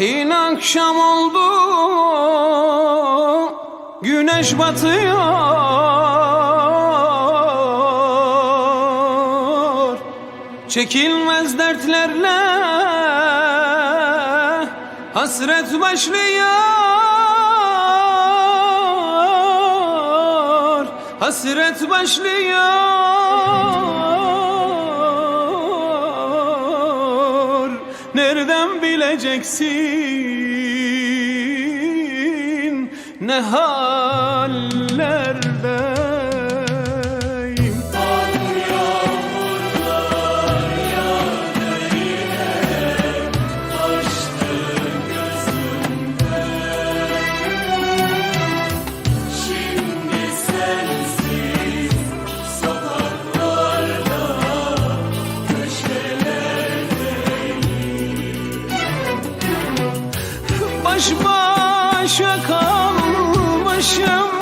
Ah yine akşam oldu Güneş batıyor. Çekilmez dertlerle Hasret başlıyor. Hasret başlıyor bileceksin ne hallerdeyim Baş başa kalmışım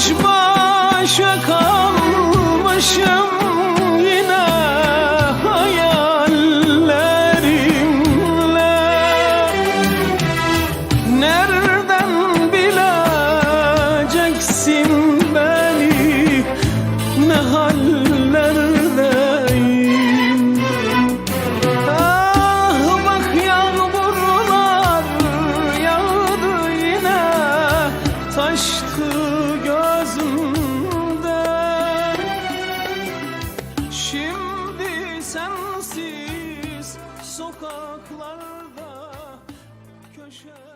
Baş başa kalmışım yine hayallerimle Nereden bileceksin beni? Ne hallerdeyim? Ah bak yağmurlar yağdı yine taştı sokaklarda köşe